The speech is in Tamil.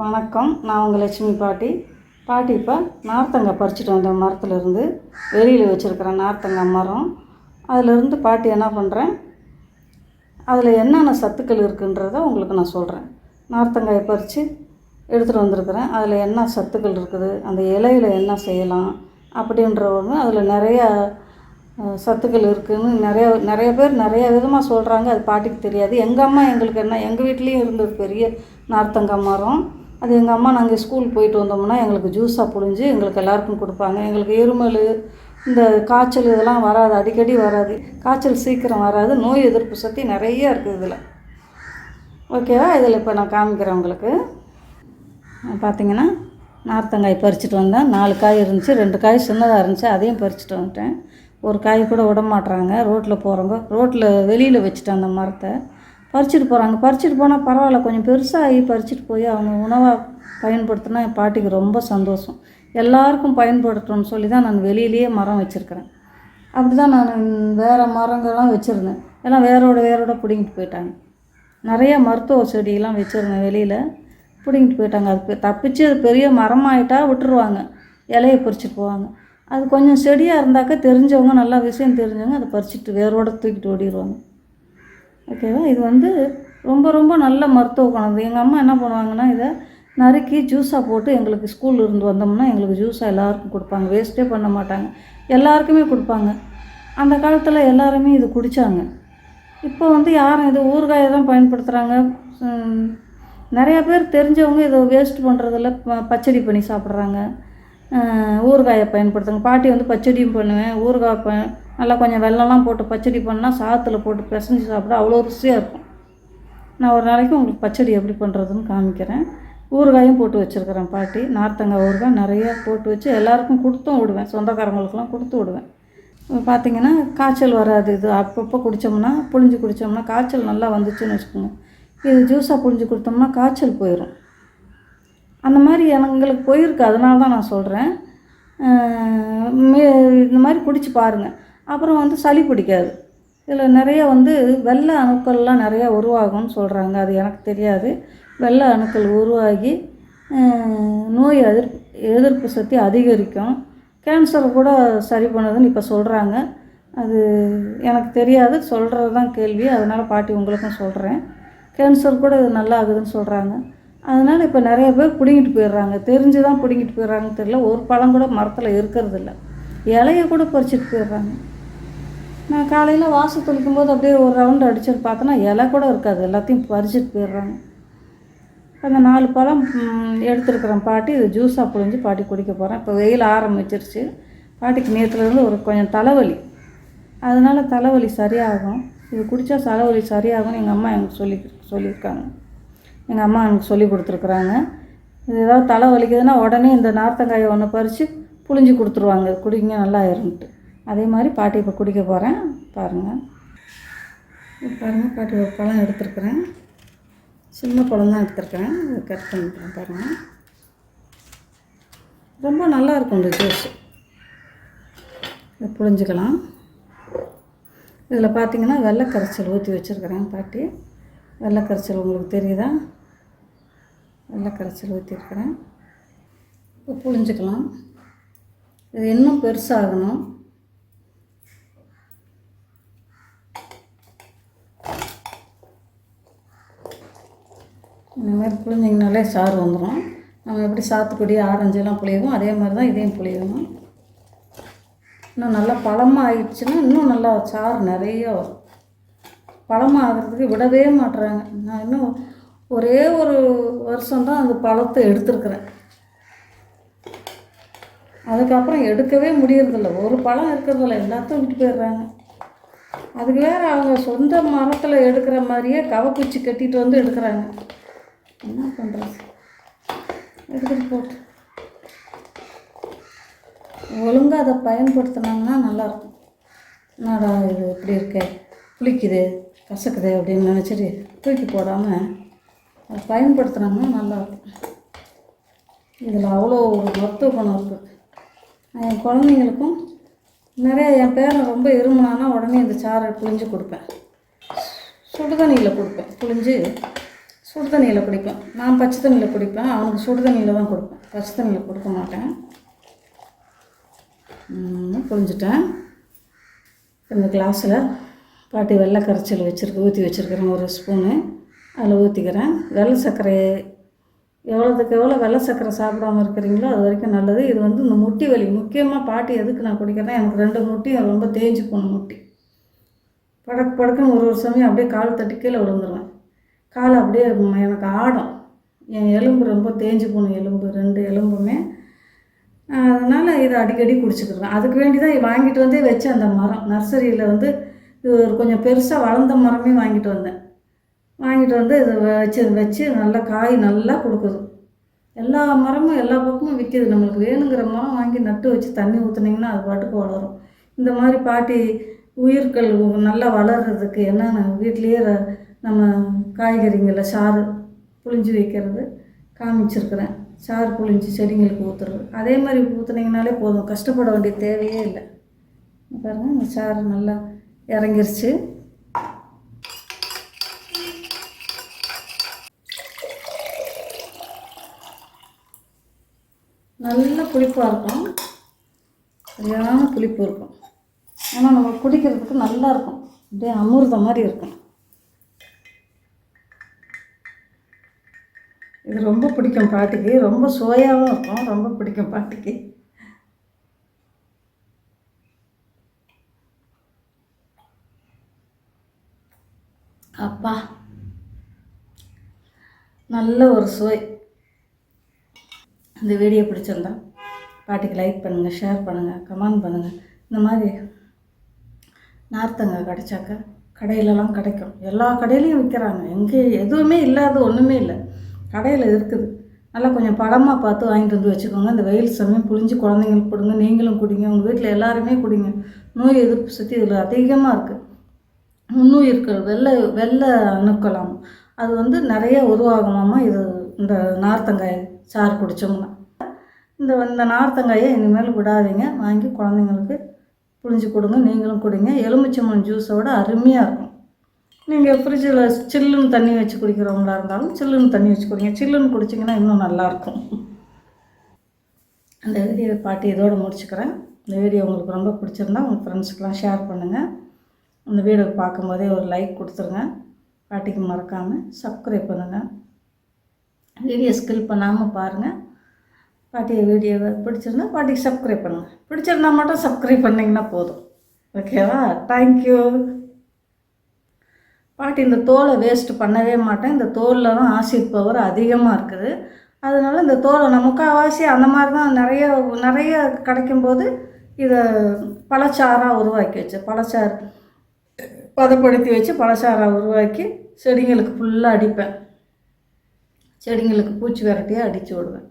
வணக்கம். நான் உங்கள் லட்சுமி பாட்டி. பாட்டி இப்போ நார்த்தங்காய் பறிச்சுட்டு வந்தேன் மரத்துலேருந்து வெளியில் வச்சுருக்கிறேன் நார்த்தங்காய் மரம். அதிலிருந்து பாட்டி என்ன பண்ணுறேன் அதில் என்னென்ன சத்துக்கள் இருக்குன்றதை உங்களுக்கு நான் சொல்கிறேன் நார்த்தங்காயை பறித்து எடுத்துகிட்டு வந்திருக்கிறேன். அதில் என்ன சத்துக்கள் இருக்குது? அந்த இலையில் என்ன செய்யலாம்? அப்படின்ற ஒன்று அதில் நிறையா சத்துக்கள் இருக்குதுன்னு நிறைய நிறைய பேர் நிறைய விதமாக சொல்கிறாங்க அது பாட்டிக்கு தெரியாது. எங்கள் அம்மா எங்களுக்கு என்ன எங்கள் வீட்லேயும் இருந்தது பெரிய நார்த்தங்காய் மரம். அது எங்கள் அம்மா நாங்கள் ஸ்கூல் போயிட்டு வந்தோம்னா எங்களுக்கு ஜூஸாக புழிஞ்சு எங்களுக்கு எல்லாருக்கும் கொடுப்பாங்க. எங்களுக்கு இருமல் இந்த காய்ச்சல் இதெல்லாம் வராது அடிக்கடி வராது. காய்ச்சல் சீக்கிரம் வராது நோய் எதிர்ப்பு சக்தி நிறைய இருக்குது இதில். ஓகேவா இதில் இப்போ நான் காமிக்கிறேன் உங்களுக்கு. பார்த்தீங்கன்னா நார்த்தங்காய் பறிச்சுட்டு வந்தேன். நாலு காய் இருந்துச்சு ரெண்டு காய் சின்னதாக இருந்துச்சு அதையும் பறிச்சுட்டு வந்துட்டேன். ஒரு காய் கூட விட மாட்டுறாங்க ரோட்டில் போகிறவங்க ரோட்டில் வெளியில் வச்சுட்டேன் அந்த மரத்தை. பறிச்சுட்டு போகிறாங்க பறிச்சுட்டு போனால் பரவாயில்ல கொஞ்சம் பெருசாகி பறிச்சுட்டு போய் அவங்க உணவாக பயன்படுத்தினா என் பாட்டிக்கு ரொம்ப சந்தோஷம். எல்லாருக்கும் பயன்படுத்தணும்னு சொல்லி தான் நான் வெளியிலேயே மரம் வச்சுருக்கிறேன். அப்படி தான் நான் வேறு மரங்கள்லாம் வச்சுருந்தேன். எல்லாம் வேரோட வேரோட பிடுங்கிட்டு போயிட்டாங்க. நிறைய மருத்துவ செடியெல்லாம் வச்சுருந்தேன் வெளியில். பிடுங்கிட்டு போயிட்டாங்க. அது தப்பிச்சு அது பெரிய மரமாயிட்டா விட்டுருவாங்க. இலையை பறிச்சுட்டு போவாங்க. அது கொஞ்சம் செடியாக இருந்தாக்கா தெரிஞ்சவங்க நல்லா விஷயம் தெரிஞ்சவங்க அதை பறிச்சுட்டு வேரோட தூக்கிட்டு ஓடிடுவாங்க. ஓகேவா இது வந்து ரொம்ப ரொம்ப நல்ல மருத்துவ குணம். எங்கள் அம்மா என்ன பண்ணுவாங்கன்னா இதை நறுக்கி ஜூஸாக போட்டு எங்களுக்கு ஸ்கூலில் இருந்து வந்தோம்னா எங்களுக்கு ஜூஸாக எல்லாருக்கும் கொடுப்பாங்க. வேஸ்ட்டே பண்ண மாட்டாங்க. எல்லாருக்குமே கொடுப்பாங்க. அந்த காலத்தில் எல்லாருமே இது குடித்தாங்க இப்போ வந்து யாரும் இது ஊறுகாயை தான் பயன்படுத்துகிறாங்க நிறையா பேர் தெரிஞ்சவங்க இதை வேஸ்ட் பண்ணுறதில்ல ப- பச்சடி பண்ணி சாப்பிட்றாங்க. ஊறுகாயை பயன்படுத்துங்க பாட்டி வந்து பச்சடியும் பண்ணுவேன் ஊறுகாய் ப நல்லா கொஞ்சம் வெள்ளம்லாம் போட்டு பச்சடி பண்ணால் சாதத்தில் போட்டு பிசைஞ்சு சாப்பிட அவ்வளோ ருசியாக இருக்கும். நான் ஒரு நாளைக்கு உங்களுக்கு பச்சடி எப்படி பண்ணுறதுன்னு காமிக்கிறேன். ஊறுகாயும் போட்டு வச்சுருக்கிறேன் பாட்டி. நார்த்தங்காய் ஊறுகாய் நிறைய போட்டு வச்சு எல்லாருக்கும் கொடுத்தும் விடுவேன். சொந்தக்காரங்களுக்கெல்லாம் கொடுத்து விடுவேன். பார்த்திங்கன்னா பார்த்தீங்கன்னா காய்ச்சல் வராது. இது அப்பப்போ குடித்தோம்னா புழிஞ்சு குடித்தோம்னா காய்ச்சல் நல்லா வந்துச்சுன்னு வச்சுக்கோங்க. இது ஜூஸாக புழிஞ்சு கொடுத்தோம்னா காய்ச்சல் போயிடும் அந்த மாதிரி எங்களுக்கு போயிருக்கு. அதனால தான் நான் சொல்கிறேன் இந்த மாதிரி குடிச்சு பாருங்கள் அப்புறம் வந்து சளி பிடிக்காது. இதில் நிறைய வந்து வெள்ளை அணுக்கள்லாம் நிறையா உருவாகும்னு சொல்கிறாங்க அது எனக்கு தெரியாது. வெள்ளை அணுக்கள் உருவாகி நோய் எதிர்ப்பு எதிர்ப்பு சக்தி அதிகரிக்கும். கேன்சரை கூட சரி பண்ணுதுன்னு இப்போ சொல்கிறாங்க அது எனக்கு தெரியாது. சொல்கிறது தான் கேள்வி. அதனால் பாட்டி உங்களுக்கும் சொல்கிறேன் கேன்சர் கூட இது நல்லா ஆகுதுன்னு சொல்கிறாங்க அதனால் இப்போ நிறைய பேர் பிடுங்கிட்டு போயிடுறாங்க. தெரிஞ்சு தான் பிடுங்கிட்டு போயிடுறாங்கன்னு தெரியல. ஒரு பழம் கூட மரத்தில் இருக்கிறது இல்ல இலைய கூட பறிச்சிட்டு போயிடுறாங்க. நான் காலையில் வாசல் தெளிக்கும் போது அப்படியே ஒரு ரவுண்டு அடிச்சுட்டு பார்த்தோன்னா இலை கூட இருக்காது. எல்லாத்தையும் பறிச்சுட்டு போயிடுறாங்க. அந்த நாலு பழம் எடுத்துருக்குறேன் பாட்டி. இது ஜூஸாக புழிஞ்சு பாட்டி குடிக்க போகிறேன் இப்போ வெயில் ஆரம்பிச்சிருச்சு. பாட்டிக்கு நேற்றுலேருந்து ஒரு கொஞ்சம் தலைவலி. அதனால தலைவலி சரியாகும். இது குடித்தா தலைவலி சரியாகும்னு எங்கள் அம்மா எனக்கு சொல்லி சொல்லியிருக்காங்க. எங்கள் அம்மா எனக்கு சொல்லி கொடுத்துருக்குறாங்க. இது ஏதாவது தலை வலிக்குதுன்னா உடனே இந்த நார்த்தங்காயை ஒன்று பறித்து புழிஞ்சு கொடுத்துருவாங்க. குடிங்க நல்லா இருந்துட்டு அதே மாதிரி பாட்டி இப்போ குடிக்க போகிறேன் பாருங்கள் பாருங்கள் பாட்டி ஒரு பழம் எடுத்துருக்குறேன். சின்ன பழம் தான் எடுத்துருக்கிறேன். அதை கட் பண்ணிக்கிறேன் பாருங்கள் ரொம்ப நல்லா இருக்கும் இந்த ஜூஸ். இதை புழிஞ்சிக்கலாம். இதில் பார்த்தீங்கன்னா வெள்ளை கரைச்சல் ஊற்றி வச்சுருக்கிறேன் பாட்டி. வெள்ளை கரைச்சல் உங்களுக்கு தெரியுதா? வெள்ளை கரைச்சல் ஊற்றிருக்கிறேன். இப்போ புழிஞ்சிக்கலாம். இது இன்னும் பெருசாகணும். இந்த மாதிரி புழிஞ்சிங்கனாலே சாறு வந்துடும் நம்ம எப்படி சாத்துக்குடி ஆரஞ்செல்லாம் புளியவும் அதே மாதிரி தான் இதையும் புளியணும் இன்னும் நல்லா பழமாக ஆயிடுச்சுன்னா இன்னும் நல்லா சாறு நிறைய வரும். பழமாக ஆகிறதுக்கு விடவே மாட்டுறாங்க நான் இன்னும் ஒரே ஒரு வருஷம்தான் அந்த பழத்தை எடுத்திருக்கிறேன். அதுக்கப்புறம் எடுக்கவே முடியறதில்ல. ஒரு பழம் இருக்கிறதில்ல. எல்லாத்தையும் விட்டு போயிடுறாங்க. அதுக்கு வேறு அவங்க சொந்த மரத்தில் எடுக்கிற மாதிரியே கவக்குச்சி கட்டிட்டு வந்து எடுக்கிறாங்க. என்ன பண்ணுறது எடுத்துகிட்டு போட்டு ஒழுங்காக அதை பயன்படுத்தினாங்கன்னா நல்லாயிருக்கும். என்னடா இது இப்படி இருக்கே? புளிக்குது கசக்குது அப்படின்னு நினச்சிட்டு தூக்கி போடாமல் அதை பயன்படுத்தினாங்கன்னா நல்லாயிருக்கும். இதில் அவ்வளோ ஒரு மருத்துவ குணம் இருக்குது என் குழந்தைங்களுக்கும் நிறைய என் பேரை ரொம்ப இருமுனானா உடனே இந்த சாறை புளிஞ்சு கொடுப்பேன். சுடுதண்ணியில் கொடுப்பேன். புளிஞ்சு சுடு தண்ணியில் குடிப்பேன். நான் பச்சை தண்ணியில் குடிப்பேன். அவனுக்கு சுடு தண்ணியில் தான் கொடுப்பேன். பச்சை தண்ணியில் கொடுக்க மாட்டேன். புரிஞ்சுட்டேன். இந்த கிளாஸில் பாட்டி வெள்ளை கரைச்சல் வச்சுருக்கு ஊற்றி வச்சுருக்கிறேன். ஒரு ஸ்பூனு. அதில் ஊற்றிக்கிறேன் வெள்ளை சர்க்கரை எவ்வளோதுக்கு எவ்வளோ வெள்ளை சர்க்கரை சாப்பிடாம இருக்கிறீங்களோ அது வரைக்கும் நல்லது. இது வந்து இந்த முட்டி வலி. முக்கியமாக பாட்டி எதுக்கு நான் குடிக்கிறேன்னா எனக்கு ரெண்டு முட்டியும் ரொம்ப தேஞ்சு போன முட்டி. படக்கு படக்குன்னு ஒரு ஒரு சமயம் அப்படியே கால் தட்டி கீழே விழுந்துருவேன். கால் அப்படியே எனக்கு ஆடும். என் எலும்பு ரொம்ப தேஞ்சு போன எலும்பு ரெண்டு எலும்புமே. அதனால் இதை அடிக்கடி குடிச்சுக்கிடுவேன். அதுக்கு வேண்டி தான் வாங்கிட்டு வந்தே வச்சேன் அந்த மரம். நர்சரியில் வந்து இது ஒரு கொஞ்சம் பெருசாக வளர்ந்த மரமே வாங்கிட்டு வந்தேன். வாங்கிட்டு வந்து இது வச்சு வச்சு நல்லா காய் நல்லா கொடுக்குது. எல்லா மரமும் எல்லா பக்கமும் விற்கிது நம்மளுக்கு வேணுங்கிற மரம் வாங்கி நட்டு வச்சு தண்ணி ஊற்றுனீங்கன்னா அது பாட்டுக்கு வளரும். இந்த மாதிரி பாட்டி உயிர்கள் நல்லா வளர்கிறதுக்கு என்னென்ன வீட்லேயே ர- நம்ம காய்கறிங்களை சாறு புழிஞ்சு வைக்கிறது காமிச்சிருக்கிறேன். சாறு புழிஞ்சு செடிங்களுக்கு ஊற்றுறது அதே மாதிரி ஊற்றுனீங்கனாலே போதும். கஷ்டப்பட வேண்டிய தேவையே இல்லை. பாருங்கள் இந்த சாறு நல்லா இறங்கிருச்சு. நல்ல புளிப்பாக இருக்கும். சரியான புளிப்பு இருக்கும். ஆனால் நம்ம குடிக்கிறதுக்கு நல்லா இருக்கும். அப்படியே அமிர்தம் மாதிரி இருக்கும். இது ரொம்ப பிடிக்கும் பாட்டுக்கு. ரொம்ப சுவையாகவும் இருக்கும். ரொம்ப பிடிக்கும் பாட்டுக்கு. அப்பா நல்ல ஒரு சுவை. இந்த வீடியோ பிடிச்சிருந்தா பாட்டிக்கு லைக் பண்ணுங்கள் ஷேர் பண்ணுங்கள் கமெண்ட் பண்ணுங்கள் இந்த மாதிரி நார்த்தங்காய் கிடைச்சாக்க கடையிலலாம் கிடைக்கும். எல்லா கடையிலையும் விற்கிறாங்க எங்கே எதுவுமே இல்லாத ஒன்றுமே இல்லை. கடையில் இருக்குது. நல்லா கொஞ்சம் பழமாக பார்த்து வாங்கிட்டு வந்து வச்சுக்கோங்க. இந்த வெயில் சமயம் புளிஞ்சு குழந்தைங்களுக்கு கொடுங்க நீங்களும் குடிங்க. உங்கள் வீட்டில் எல்லாருமே குடிங்க. நோய் எதிர்ப்பு சக்தி இதில் அதிகமாக இருக்குது நுண்ணுயிர்கள் வெள்ளை வெள்ளை அணுக்கலாம். அது வந்து நிறைய உருவாகுமாமா? இது இந்த நார்த்தங்காய் சாறு குடித்தோம்னா இந்த இந்த நார்த்தங்காயை இனிமேல் விடாதீங்க. வாங்கி குழந்தைங்களுக்கு புழிஞ்சு கொடுங்க. நீங்களும் குடிங்க. எலுமிச்சம்பழம் ஜூஸோட அருமையாக இருக்கும். நீங்கள் ஃப்ரிட்ஜில் சில்லுன்னு தண்ணி வச்சு குடிக்கிறவங்களா இருந்தாலும் சில்லுன்னு தண்ணி வச்சு குடிங்க. சில்லுன்னு குடிச்சிங்கன்னா இன்னும் நல்லாயிருக்கும். அந்த வீடியோ பாட்டி இதோடு முடிச்சுக்கிறேன். இந்த வீடியோ உங்களுக்கு ரொம்ப பிடிச்சிருந்தா உங்கள் ஃப்ரெண்ட்ஸுக்கெலாம் ஷேர் பண்ணுங்கள் இந்த வீடியோ பார்க்கும்போதே ஒரு லைக் கொடுத்துருங்க. பாட்டிக்கு மறக்காமல் சப்ஸ்கிரைப் பண்ணுங்கள் வீடியோ ஸ்கில் பண்ணாமல் பாருங்கள் பாட்டியை வீடியோவை பிடிச்சிருந்தா பாட்டிக்கு சப்ஸ்கிரைப் பண்ணுங்கள் பிடிச்சிருந்தா மட்டும் சப்ஸ்கிரைப் பண்ணிங்கன்னா போதும். ஓகேவா தேங்க்யூ பாட்டி இந்த தோலை வேஸ்ட் பண்ணவே மாட்டேன். இந்த தோலில் தான் ஆசிட் பவர் அதிகமாக இருக்குது. அதனால் இந்த தோலை நான் முக்கால்வாசி அந்த மாதிரி தான் நிறைய நிறைய கிடைக்கும்போது இதை பழச்சாராக உருவாக்கி வச்சேன். பழச்சாறு பதப்படுத்தி வச்சு பழச்சாராக உருவாக்கி செடிங்களுக்கு ஃபுல்லாக அடிப்பேன். செடிங்களுக்கு பூச்சி விரட்டியாக அடித்து விடுவேன்.